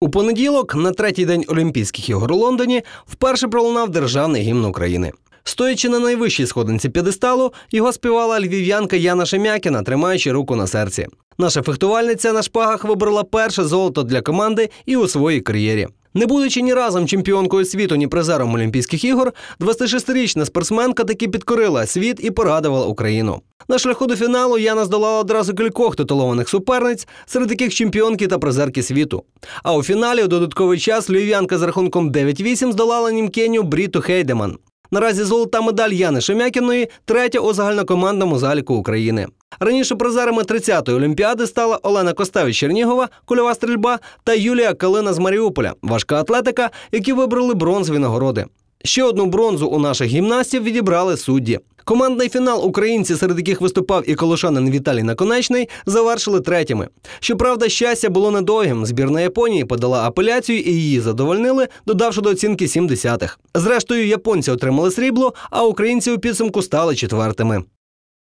У понеділок, на третій день Олімпійських ігор у Лондоні, вперше пролунав державний гімн України. Стоячи на найвищій сходинці п'єдесталу, його співала львів'янка Яна Шемякіна, тримаючи руку на серці. Наша фехтувальниця на шпагах вибрала перше золото для команди і у своїй кар'єрі. Не будучи ні разом чемпіонкою світу, ні призером Олімпійських ігор, 26-річна спортсменка таки підкорила світ і порадувала Україну. На шляху до фіналу Яна здолала одразу кількох титулованих суперниць, серед яких чемпіонки та призерки світу. А у фіналі у додатковий час львів'янка з рахунком 9-8 здолала німкеню Бріту Хейдеман. Наразі золота медаль Яни Шемякіної третя у загальнокомандному заліку України. Раніше призерами 30-ї олімпіади стала Олена Костевич Чернігова, кульова стрільба та Юлія Калина з Маріуполя, важка атлетика, які вибрали бронзові нагороди. Ще одну бронзу у наших гімнастів відібрали судді. Командний фінал українці, серед яких виступав і колошанин Віталій Наконечний, завершили третіми. Щоправда, щастя було недовгим. Збірна Японії подала апеляцію і її задовольнили, додавши до оцінки 70-х. Зрештою, японці отримали срібло, а українці у підсумку стали четвертими.